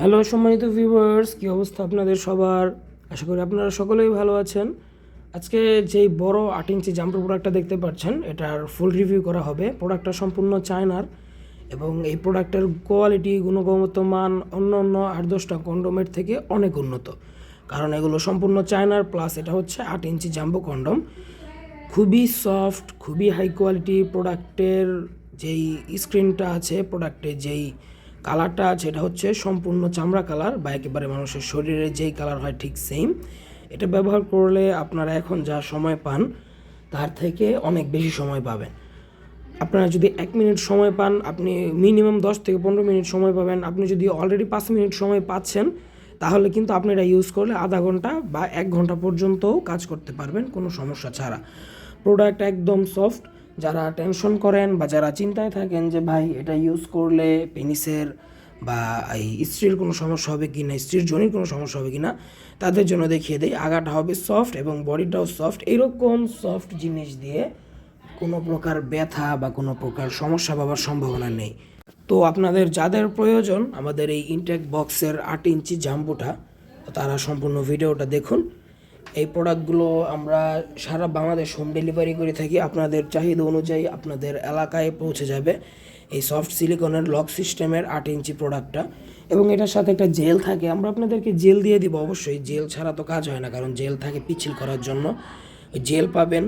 Hello সম্মানিত viewers কী অবস্থা আপনাদের সবার? আশা করি আপনারা সকলেই ভালো আছেন। আজকে যেই বড় আট ইঞ্চি জাম্পার প্রোডাক্টটা দেখতে পাচ্ছেন, এটার ফুল রিভিউ করা হবে। প্রোডাক্টটা সম্পূর্ণ চায়নার এবং এই প্রোডাক্টের কোয়ালিটি গুণগত মান অন্য অন্য আট দশটা কন্ডোমের থেকে অনেক উন্নত। কারণ এগুলো সম্পূর্ণ চায়নার প্লাস এটা হচ্ছে আট ইঞ্চি জাম্বো কন্ডম খুবই সফট খুবই হাই কোয়ালিটি প্রোডাক্টের যেই স্ক্রিনটা আছে প্রোডাক্টের যেই কালারটা আছে এটা হচ্ছে সম্পূর্ণ চামড়া কালার বা একেবারে মানুষের শরীরে যেই কালার হয় ঠিক সেম এটা ব্যবহার করলে আপনারা এখন যা সময় পান, তার থেকে অনেক বেশি সময় পাবেন। আপনারা যদি এক মিনিট সময় পান, আপনি মিনিমাম দশ থেকে পনেরো মিনিট সময় পাবেন। আপনি যদি অলরেডি পাঁচ মিনিট সময় পাচ্ছেন, তাহলে কিন্তু আপনি এটা ইউজ করলে আধা ঘণ্টা বা এক ঘণ্টা পর্যন্তও কাজ করতে পারবেন, কোনো সমস্যা ছাড়া। প্রোডাক্ট একদম সফট যারা টেনশন করেন বা যারা চিন্তায় থাকেন যে, ভাই, এটা ইউজ করলে পেনিসের বা এই স্ত্রীর কোনো সমস্যা হবে কি না, স্ত্রীর জনির কোনো সমস্যা হবে কি না, তাদের জন্য দেখিয়ে দেয় আগাটা হবে সফট এবং বডিটাও সফট এরকম সফট জিনিস দিয়ে কোনো প্রকার ব্যথা বা কোনো প্রকার সমস্যা পাওয়ার সম্ভাবনা নেই। তো আপনাদের যাদের প্রয়োজন, আমাদের এই ইনটেক বক্সের আট ইঞ্চি জাম্বুটা, তারা সম্পূর্ণ ভিডিওটা দেখুন। এই প্রোডাক্টগুলো আমরা সারা বাংলাদেশ হোম ডেলিভারি করে থাকি। আপনাদের চাহিদা অনুযায়ী আপনাদের এলাকায় পৌঁছে যাবে এই সফট সিলিকনের লক সিস্টেমের আট ইঞ্চি প্রোডাক্টটা এবং এটার সাথে একটা জেল থাকে। আমরা আপনাদেরকে জেল দিয়ে দিব অবশ্যই। জেল ছাড়া তো কাজ হয় না, কারণ জেল থাকে পিছিল করার জন্য। জেল পাবেন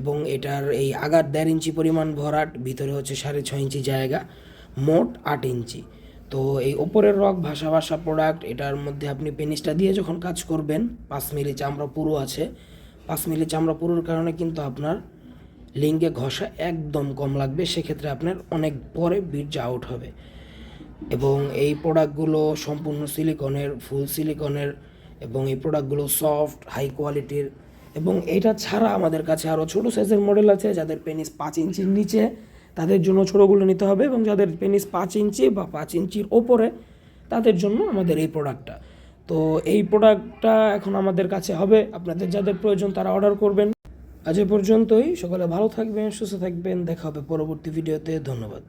এবং এটার এই আগার দেড় ইঞ্চি পরিমাণ ভরাট, ভিতরে হচ্ছে সাড়ে ছয় ইঞ্চি জায়গা, মোট আট ইঞ্চি। তো এই ওপরের রক ভাষা ভাষা প্রোডাক্ট এটার মধ্যে আপনি পেনিসটা দিয়ে যখন কাজ করবেন, পাঁচ মিলি চামড়া পুরো আছে। পাঁচ মিলি চামড়া পুরোর কারণে কিন্তু আপনার লিঙ্গে ঘষা একদম কম লাগবে, সেক্ষেত্রে আপনার অনেক পরে বীর্য আউট হবে। এবং এই প্রোডাক্টগুলো সম্পূর্ণ সিলিকনের ফুল সিলিকনের এবং এই প্রোডাক্টগুলো সফট হাই কোয়ালিটির এবং এটা ছাড়া আমাদের কাছে আরও ছোটো সাইজের মডেল আছে, যাদের পেনিস পাঁচ ইঞ্চির নিচে তাদের জন্য ছোটোগুলো নিতে হবে এবং যাদের পেনিস পাঁচ ইঞ্চি বা পাঁচ ইঞ্চির ওপরে, তাদের জন্য আমাদের এই প্রোডাক্টটা তো এই প্রোডাক্টটা এখন আমাদের কাছে হবে। আপনাদের যাদের প্রয়োজন তারা অর্ডার করবেন। আজ পর্যন্তই। সকালে ভালো থাকবেন, সুস্থ থাকবেন। দেখা হবে পরবর্তী ভিডিওতে ধন্যবাদ।